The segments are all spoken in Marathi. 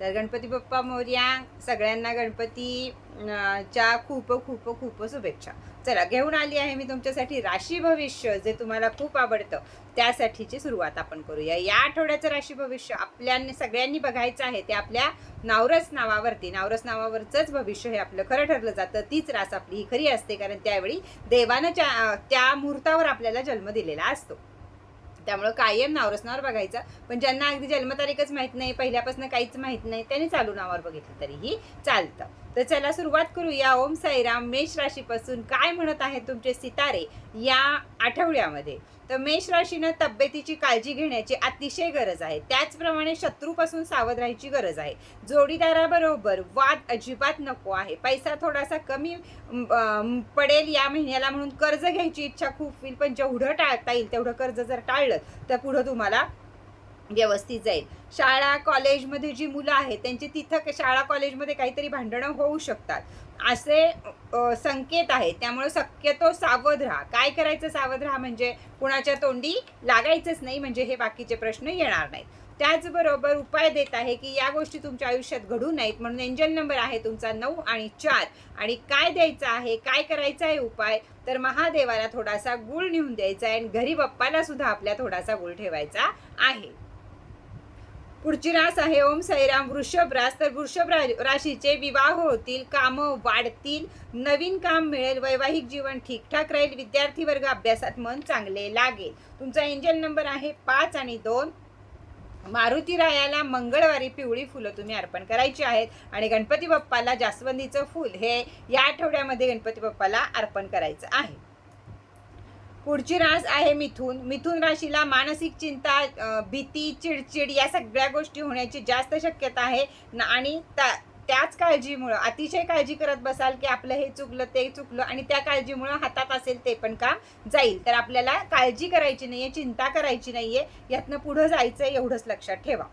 तर गणपती बाप्पा मोर्या सगळ्यांना गणपती च्या खूप खूप खूप शुभेच्छा. चला घेऊन आली आहे मी तुमच्यासाठी राशी भविष्य जे तुम्हाला खूप आवडतं त्यासाठीची सुरुवात आपण करूया. या आठवड्याचं राशी भविष्य आपल्या सगळ्यांनी बघायचं आहे ते आपल्या नावरस नावावरती नावरस नावावरचंच भविष्य हे आपलं खरं ठरलं जातं. तीच रास आपली ही खरी असते कारण त्यावेळी देवानं त्या मुहूर्तावर आपल्याला जन्म दिलेला असतो. त्यामुळं कायम नावरसनावर बघायचा. बघायचं पण ज्यांना अगदी जन्मतारीखच माहीत नाही पहिल्यापासून काहीच माहीत नाही त्यांनी चालू नावावर बघितलं तरीही चालतं. तर चला सुरुवात करूया ओम साईराम मेष राशीपासून. काय म्हणत आहेत तुमचे सितारे या आठवड्यामध्ये? तर मेष राशीनं तब्येतीची काळजी घेण्याची अतिशय गरज आहे. त्याचप्रमाणे शत्रूपासून सावध राहायची गरज आहे. जोडीदाराबरोबर वाद अजिबात नको आहे. पैसा थोडासा कमी पडेल या महिन्याला म्हणून कर्ज घ्यायची इच्छा खूप होईल पण जेवढं टाळता येईल तेवढं कर्ज जर टाळलं तर पुढं तुम्हाला व्यवस्थित जाईल. शाळा कॉलेजमध्ये जी मुलं आहेत त्यांची तिथं शाळा कॉलेजमध्ये काहीतरी भांडणं होऊ शकतात. असे संकेत आहेत. त्यामुळे शक्यतो सावध राहा. काय करायचं सावध राहा म्हणजे कुणाच्या तोंडी लागायचंच नाही म्हणजे हे बाकीचे प्रश्न येणार नाहीत. त्याचबरोबर उपाय देत आहे की या गोष्टी तुमच्या आयुष्यात घडू नयेत म्हणून एंजल नंबर आहे तुमचा नऊ आणि चार. आणि काय द्यायचं आहे काय करायचा आहे उपाय तर महादेवाला थोडासा गुळ नेऊन द्यायचा आहे आणि घरी बाप्पाला सुद्धा आपल्या थोडासा गुळ ठेवायचा आहे. पुढची रास आहे. ओम साईराम. वृषभ रास. तर वृषभ राशीचे विवाह होतील कामं वाढतील नवीन काम मिळेल वैवाहिक जीवन ठीकठाक राहील विद्यार्थी वर्ग अभ्यासात मन चांगले लागेल. तुमचा एंजल नंबर आहे पाच आणि दोन. मारुती रायाला मंगळवारी पिवळी फुलं तुम्ही अर्पण करायची आहेत आणि गणपती बाप्पाला जास्वंदीचं फूल हे या आठवड्यामध्ये गणपती बाप्पाला अर्पण करायचं आहे. पुढची रास आहे मिथून. मिथून राशीला मानसिक चिंता भीती चिडचिड या सगळ्या गोष्टी होण्याची जास्त शक्यता आहे. आणि त्या- त्याच काळजीमुळं अतिशय काळजी करत बसाल की आपलं हे चुकलं ते चुकलं आणि त्या काळजीमुळं हातात असेल ते पण काम जाईल. तर आपल्याला काळजी करायची नाहीये चिंता करायची नाहीये. यातनं पुढं जायचं आहे एवढंच लक्षात ठेवा.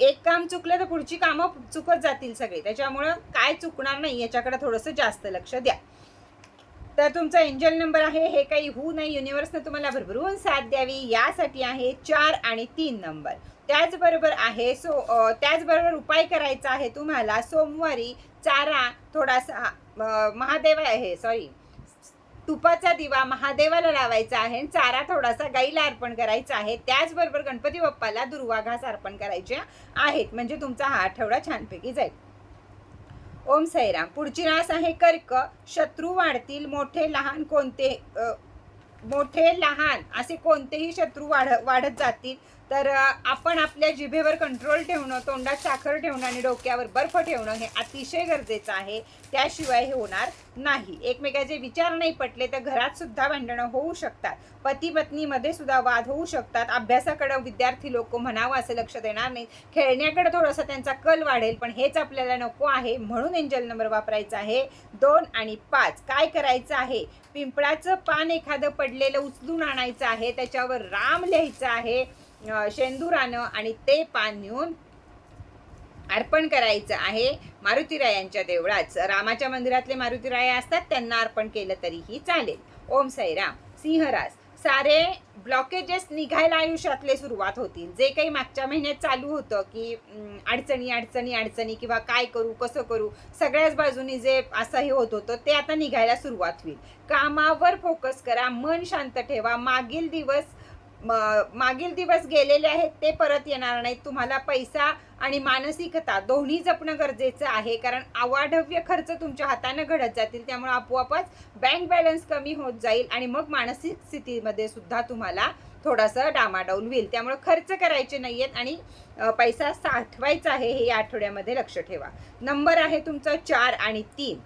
एक काम चुकलं तर पुढची कामं चुकत जातील सगळे. त्याच्यामुळं काय चुकणार नाही याच्याकडे थोडंसं जास्त लक्ष द्या. तर तुमचा एंजल नंबर आहे हे काही होऊ नाही युनिव्हर्सनं तुम्हाला भरभरून साथ द्यावी यासाठी आहे चार आणि तीन नंबर. त्याचबरोबर आहे सो त्याचबरोबर उपाय करायचा आहे तुम्हाला सोमवारी चारा थोडासा महादेव आहे सॉरी तुपाचा दिवा महादेवाला लावायचा आहे आणि चारा थोडासा गाईला अर्पण करायचा आहे. त्याचबरोबर गणपती बाप्पाला दुर्वा घास अर्पण करायचे आहेत. म्हणजे तुमचा हा आठवडा छानपैकी जाईल. ओम साईराम. पुढची रास आहे कर्क. शत्रू वाढतील मोठे लहान कोणते मोठे लहान असे कोणतेही शत्रू वाढ वाढत जातील. तर आपण आपल्या जिभेवर कंट्रोल ठेवणं तोंडात साखर ठेवणं आणि डोक्यावर बर्फ ठेवणं हे अतिशय गरजेचं आहे. त्याशिवाय हे होणार नाही. एकमेकाचे विचार नाही पटले तर घरात सुद्धा भांडणं होऊ शकतात. पती पत्नीमध्ये सुद्धा वाद होऊ शकतात. अभ्यासाकडं विद्यार्थी लोक म्हणावं असं लक्ष देणार नाही खेळण्याकडे थोडासा त्यांचा कल वाढेल पण हेच आपल्याला नको आहे. म्हणून एंजल नंबर वापरायचा आहे दोन आणि पाच. काय करायचं आहे? पिंपळाचं पान एखादं पडलेलं उचलून आणायचं आहे. त्याच्यावर राम लिहायचं आहे. शेंदुरानं आणि ते पान नेऊन अर्पण करायचं आहे मारुतीरायांच्या देवळात. रामाच्या मंदिरातले मारुतीराया असतात त्यांना अर्पण केलं तरीही चालेल. ओम साईराम सिंहराज सारे ब्लॉकेजेस निघायला आयुष्यातले सुरुवात होतील. जे काही मागच्या महिन्यात चालू होतं की अडचणी अडचणी अडचणी किंवा काय करू कसं करू सगळ्याच बाजूनी जे असं हे होत होतं ते आता निघायला सुरुवात होईल. कामावर फोकस करा मन शांत ठेवा मागील दिवस मागील दिवस गेलेले आहेत ते परत येणार नाहीत. तुम्हाला पैसा आणि मानसिकता दोन्ही जपणं गरजेचं आहे. कारण अवाढव्य खर्च तुमच्या हातानं घडत जातील. त्यामुळे आपोआपच बँक बॅलन्स कमी होत जाईल आणि मग मानसिक स्थितीमध्ये सुद्धा तुम्हाला थोडासा डामाडौल होईल. त्यामुळे खर्च करायचे नाही आहेत आणि पैसा साठवायचा आहे हे या आठवड्यामध्ये लक्ष ठेवा. नंबर आहे तुमचा चार आणि तीन.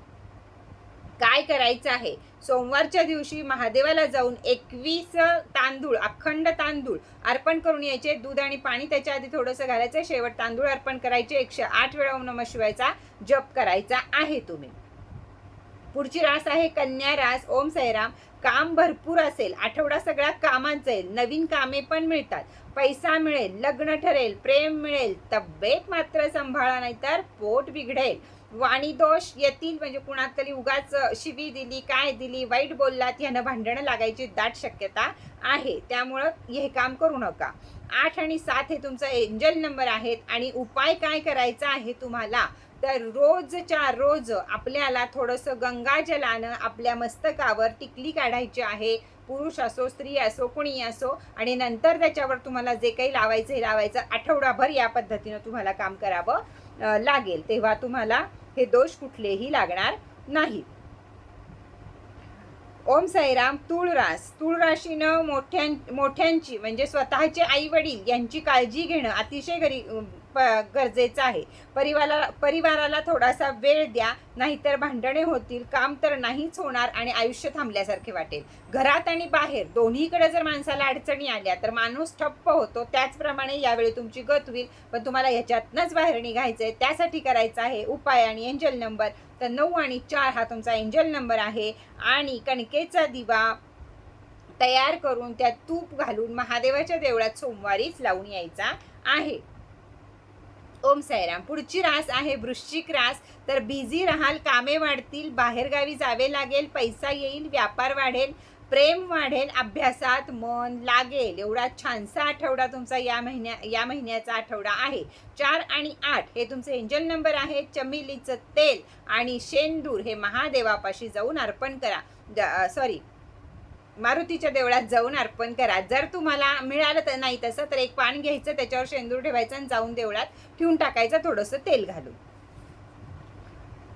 काय करायचं आहे? सोमवारच्या दिवशी महादेवाला जाऊन एकवीस तांदूळ अखंड तांदूळ अर्पण करून यायचे. दूध आणि पाणी त्याच्या आधी थोडंसं घालायचं. शेवट तांदूळ अर्पण करायचे. एकशे आठ वेळा ओम शिवायचा जप करायचा आहे तुम्ही. पुढची रास आहे कन्या रास. ओम सैराम काम भरपूर असेल. आठवडा सगळा कामात जाईल नवीन कामे पण मिळतात. पैसा मिळेल. लग्न ठरेल. प्रेम मिळेल. तब्येत मात्र सांभाळा नाहीतर पोट बिघडेल. वाणी दोष येतील म्हणजे कुणात तरी उगाच शिवी दिली काय दिली वाईट बोललात ह्यानं भांडणं लागायची दाट शक्यता आहे. त्यामुळं हे काम करू नका. आठ आणि सात हे तुमचा एंजल नंबर आहेत आणि उपाय काय करायचा आहे तुम्हाला? तर रोजच्या रोज आपल्याला थोडंसं गंगाजलानं आपल्या मस्तकावर टिकली काढायची आहे. पुरुष असो स्त्री असो कुणी असो आणि नंतर त्याच्यावर तुम्हाला जे काही लावायचं हे लावायचं आठवडाभर या पद्धतीनं तुम्हाला काम करावं लागेल. तेव्हा तुम्हाला हे दोष कुठलेही लागणार नाहीत ओम साईराम तुळरास तुळराशीनं राशीनं मोठ्यां मोठ्यांची म्हणजे स्वतःचे आई वडील यांची काळजी घेणं अतिशय गरी प- गरजेचं आहे. परिवाराला परिवाराला थोडासा वेळ द्या नाहीतर भांडणे होतील काम तर नाहीच होणार आणि आयुष्य थांबल्यासारखे वाटेल. घरात आणि बाहेर दोन्हीकडे जर माणसाला अडचणी आल्या तर माणूस ठप्प होतो. त्याचप्रमाणे यावेळी तुमची गत होईल पण तुम्हाला ह्याच्यातनंच बाहेर निघायचं आहे त्यासाठी करायचं आहे उपाय आणि एंजल नंबर तर नऊ आणि चार हा तुमचा एंजल नंबर आहे. आणि कणकेचा दिवा तयार करून त्यात तूप घालून महादेवाच्या देवळात सोमवारीच लावून यायचा आहे. ओम साईराम. पुढची रास आहे वृश्चिक रास. तर बिझी राहाल कामे वाढतील बाहेरगावी जावे लागेल पैसा येईल व्यापार वाढेल प्रेम वाढेल अभ्यासात मन लागेल. एवढा छानसा आठवडा तुमचा या महिन्या या महिन्याचा आठवडा आहे. चार आणि आठ हे तुमचे एंजल नंबर आहेत. चमेलीचं तेल आणि शेंदूर हे महादेवापाशी जाऊन अर्पण करा. सॉरी मारुतीच्या देवळात जाऊन अर्पण करा. जर तुम्हाला मिळालं तर नाही तसं तर एक पान घ्यायचं त्याच्यावर शेंदूर ठेवायचं आणि जाऊन देवळात ठेवून टाकायचं थोडंसं तेल घालून.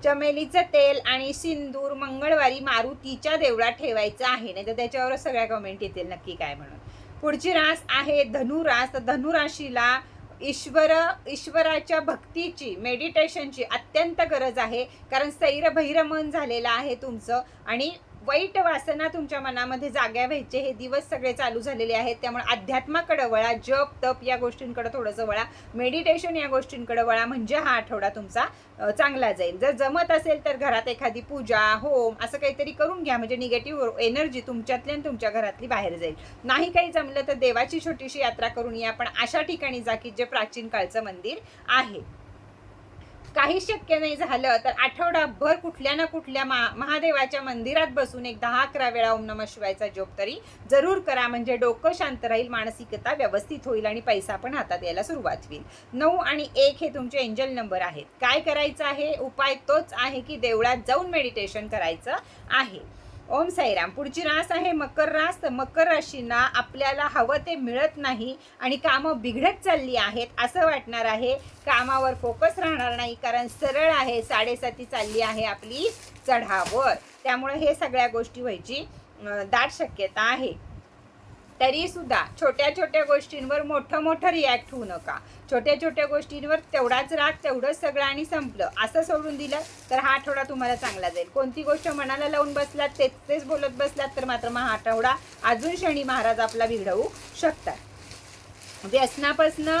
चमेलीचं तेल आणि सिंदूर मंगळवारी मारुतीच्या देवळात ठेवायचं आहे. नाही तर त्याच्यावर सगळ्या कमेंट येतील नक्की काय म्हणून. पुढची रास आहे धनुरास तर धनुराशीला ईश्वर ईश्वराच्या भक्तीची मेडिटेशनची अत्यंत गरज आहे. कारण सैरभैर मन झालेलं आहे तुमचं आणि वाईट वासना तुमच्या मनामध्ये जाग्या व्हायचे हे दिवस सगळे चालू झालेले आहेत. त्यामुळे अध्यात्माकडे वळा जप तप या गोष्टींकडे थोडंसं वळा. मेडिटेशन या गोष्टींकडे वळा म्हणजे हा आठवडा तुमचा चांगला जाईल. जर जमत असेल तर घरात एखादी पूजा होम असं काहीतरी करून घ्या. म्हणजे निगेटिव्ह एनर्जी तुमच्यातली आणि तुमच्या घरातली बाहेर जाईल. नाही काही जमलं तर देवाची छोटीशी यात्रा करून या. पण अशा ठिकाणी जा की जे प्राचीन काळचं मंदिर आहे. काही शक्य नाही झालं तर आठवडाभर कुठल्या ना कुठल्या महा महादेवाच्या मंदिरात बसून एक दहा अकरा वेळा ओम नमः शिवायचा जोप तरी जरूर करा. म्हणजे डोकं शांत राहील मानसिकता व्यवस्थित होईल आणि पैसा पण हातात यायला सुरुवात होईल. नऊ आणि एक हे तुमचे एंजल नंबर आहेत. काय करायचं आहे? उपाय तोच आहे की देवळात जाऊन मेडिटेशन करायचं आहे. ओम साईराम. पुढची रास आहे मकर रास. तर मकर राशींना आपल्याला हवं ते मिळत नाही आणि कामं बिघडत चालली आहेत असं वाटणार आहे. कामावर फोकस राहणार नाही कारण सरळ आहे. साडेसाती चालली आहे आपली चढावर. त्यामुळे हे सगळ्या गोष्टी व्हायची दाट शक्यता आहे. तरी सुद्धा छोट्या छोट्या गोष्टींवर मोठं मोठं रिॲक्ट होऊ नका. छोट्या छोट्या गोष्टींवर तेवढाच राग तेवढंच सगळं आणि संपलं. असं सोडून दिलं तर हा आठवडा तुम्हाला चांगला जाईल. कोणती गोष्ट मनाला लावून बसलात तेच तेच बोलत बसलात तर मात्र मग हा आठवडा अजून शनी महाराज आपला बिघडवू शकतात. व्यसनापासनं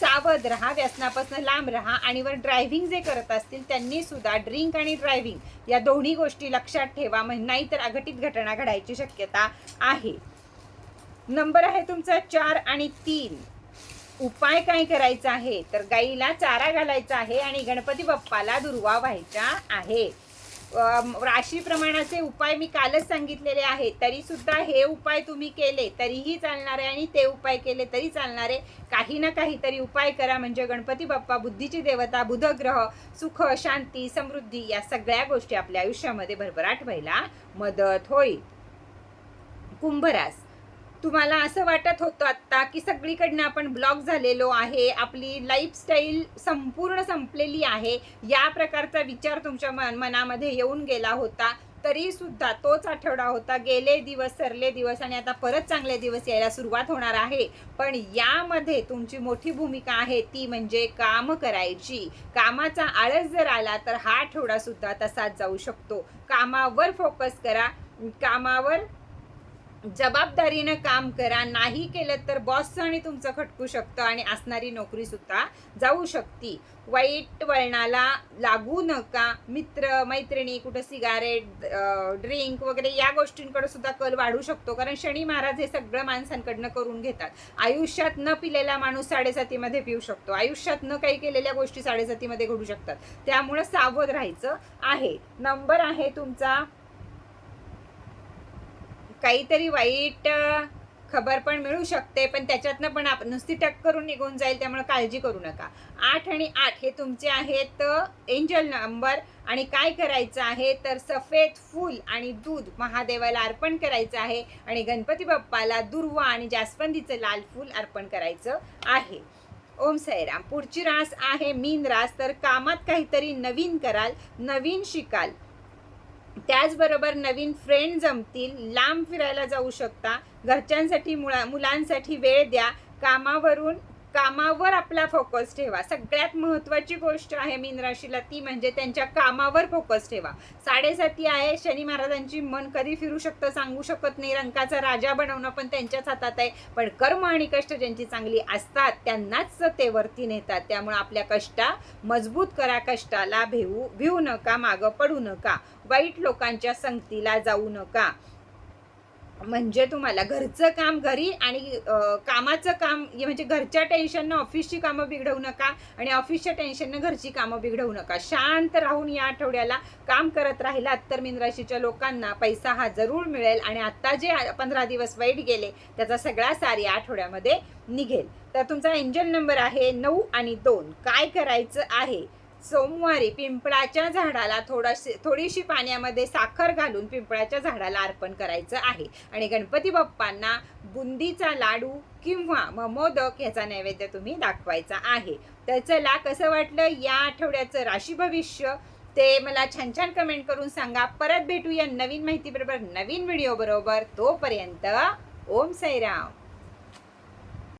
सावध राहा व्यसनापासून लांब राहा आणि वर ड्रायव्हिंग जे करत असतील त्यांनी सुद्धा ड्रिंक आणि ड्रायव्हिंग या दोन्ही गोष्टी लक्षात ठेवा म्हणजे नाहीतर अघटित घटना घडायची शक्यता आहे. नंबर आहे तुमचा चार आणि तीन. उपाय काय करायचा आहे? तर गाईला चारा घालायचा आहे आणि गणपती बाप्पाला दुर्वा व्हायचा आहे. राशीप्रमाणाचे राशी प्रमाणाचे उपाय मी कालच सांगितलेले आहेत. तरी सुद्धा हे उपाय तुम्ही केले तरीही चालणार आहे आणि ते उपाय केले तरी चालणार आहे काही ना काहीतरी उपाय करा. म्हणजे गणपती बाप्पा बुद्धीची देवता बुधग्रह सुख शांती समृद्धी या सगळ्या गोष्टी आपल्या आयुष्यामध्ये भरभराट व्हायला मदत होईल. कुंभरास. तुम्हाला असं वाटत होतं आत्ता की सगळीकडनं आपण ब्लॉक झालेलो आहे आपली लाईफस्टाईल संपूर्ण संपलेली आहे या प्रकारचा विचार तुमच्या मन मनामध्ये येऊन गेला होता तरी सुद्धा तोच आठवडा होता. गेले दिवस सरले दिवस आणि आता परत चांगले दिवस यायला सुरुवात होणार आहे. पण यामध्ये तुमची मोठी भूमिका आहे ती म्हणजे काम करायची. कामाचा आळस जर आला तर हा आठवडा सुद्धा तसाच जाऊ शकतो. कामावर फोकस करा. कामावर जबाबदारीनं काम करा नाही केलं तर बॉसचं आणि तुमचं खटकू शकतं आणि असणारी नोकरी सुद्धा जाऊ शकते. वाईट वळणाला लागू नका. मित्र मैत्रिणी कुठं सिगारेट ड्रिंक वगैरे या गोष्टींकडे सुद्धा कल वाढू शकतो. कारण शनी महाराज हे सगळं माणसांकडनं करून घेतात. आयुष्यात न पिलेला माणूस साडेसातीमध्ये पिऊ शकतो. आयुष्यात न काही केलेल्या गोष्टी साडेसातीमध्ये घडू शकतात. त्यामुळं सावध राहायचं आहे. नंबर आहे तुमचा काहीतरी वाईट खबर पण मिळू शकते पण त्याच्यातनं पण आप नुसती टक करून निघून जाईल त्यामुळे काळजी करू नका. आठ आणि आठ हे तुमचे आहेत एंजल नंबर आणि काय करायचं आहे तर सफेद फूल आणि दूध महादेवाला अर्पण करायचं आहे आणि गणपती बाप्पाला दुर्वा आणि जास्वंदीचं लाल फूल अर्पण करायचं आहे. ओम साईराम. पुढची रास आहे मीन रास. तर कामात काहीतरी नवीन कराल नवीन शिकाल. त्याचबरोबर नवीन फ्रेंड जमतील लांब फिरायला जाऊ शकता. घरच्यांसाठी मुला मुलांसाठी वेळ द्या. कामावरून कामावर आपला फोकस ठेवा. सगळ्यात महत्त्वाची गोष्ट आहे मीन राशीला ती म्हणजे त्यांच्या कामावर फोकस ठेवा. साडेसाती आहे शनी महाराजांची मन कधी फिरू शकतं सांगू शकत नाही. रंकाचा राजा बनवणं पण त्यांच्याच हातात आहे. पण कर्म आणि कष्ट ज्यांची चांगली असतात त्यांनाच ते वरती नेतात. त्यामुळे आपल्या कष्टा मजबूत करा. कष्टाला भेऊ भिवू नका मागं पडू नका. वाईट लोकांच्या संगतीला जाऊ नका. म्हणजे तुम्हाला घरचं काम घरी आणि कामाचं काम म्हणजे घरच्या टेन्शननं ऑफिसची कामं बिघडवू नका आणि ऑफिसच्या टेन्शननं घरची कामं बिघडवू नका. शांत राहून या आठवड्याला काम करत राहिलात तर मीन राशीच्या लोकांना पैसा हा जरूर मिळेल आणि आत्ता जे पंधरा दिवस वाईट गेले त्याचा सगळा सार या आठवड्यामध्ये निघेल. तर तुमचा एंजल नंबर आहे नऊ आणि दोन. काय करायचं आहे? सोमवारी पिंपळाच्या झाडाला थोडाशी थोडीशी पाण्यामध्ये साखर घालून पिंपळाच्या झाडाला अर्पण करायचं आहे. आणि गणपती बाप्पांना बुंदीचा लाडू किंवा मग मोदक ह्याचा नैवेद्य तुम्ही दाखवायचा आहे. तर चला कसं वाटलं या आठवड्याचं राशी भविष्य? ते मला छान छान कमेंट करून सांगा. परत भेटूया नवीन माहितीबरोबर नवीन व्हिडिओ बरोबर. तोपर्यंत ओम साईराम.